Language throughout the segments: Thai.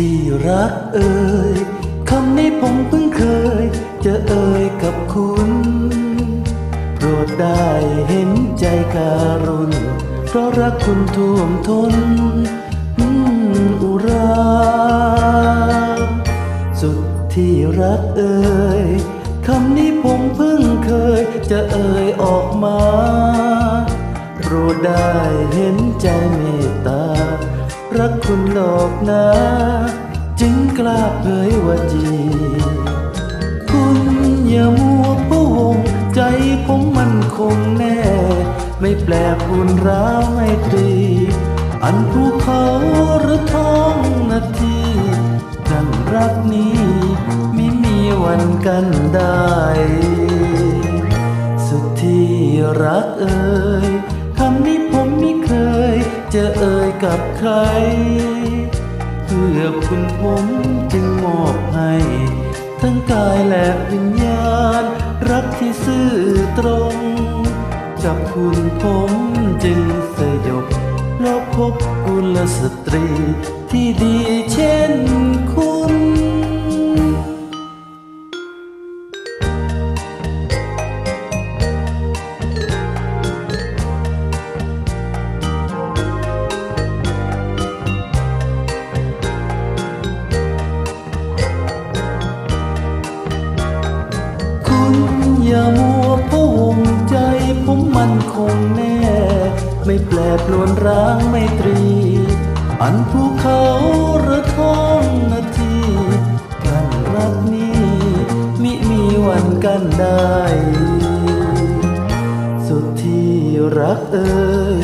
ที่รักเอ่ยคำนี้ผมเพิ่งเคย จะเอ่ยกับคุณ โปรดได้เห็นใจการุณ เพราะรักคุณท่วมทนอุรา สุดที่รักเอ่ยคำนี้ผมเพิ่งเคย จะเอ่ยออกมา โปรดได้เห็นใจเม รักคุณหลอกนะจึงกล้าเผยว่าจีคุณอย่ามัวพะวงใจผมมันคงแน่ ไม่แปลปุนร้าวไม่ตรี อันภูเขาหรือท้องนาทีดังรักนี้ไม่มีวันกันได้ สุดที่รักเอ่ย ยกับใคร เพื่อคุณผมจึงมอบให้ ทั้งกายและวิญญาณ รักที่ซื่อตรง กับคุณผมจึงสยบเพราพบกุลสตรีที่ดีเช่นคุณ อย่ามัวพะวงใจผมมันคงแน่ ไม่แปลปรวนร้างไม่ตรี อันภูเขารือท้องนาทีกันรักนี้มิมีวันกันได้ สุดที่รักเอ่ย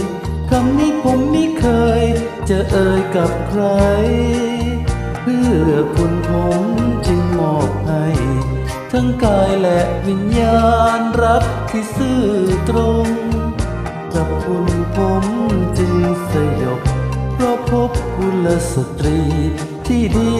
คำนี้ผมไม่เคย จะเอ่ยกับใคร เพื่อคุณผู้ ทั้งกายและวิญญาณรักที่ซื่อตรง กับคุณผมจึงสยบเพราะพบกุลสตรีที่ดี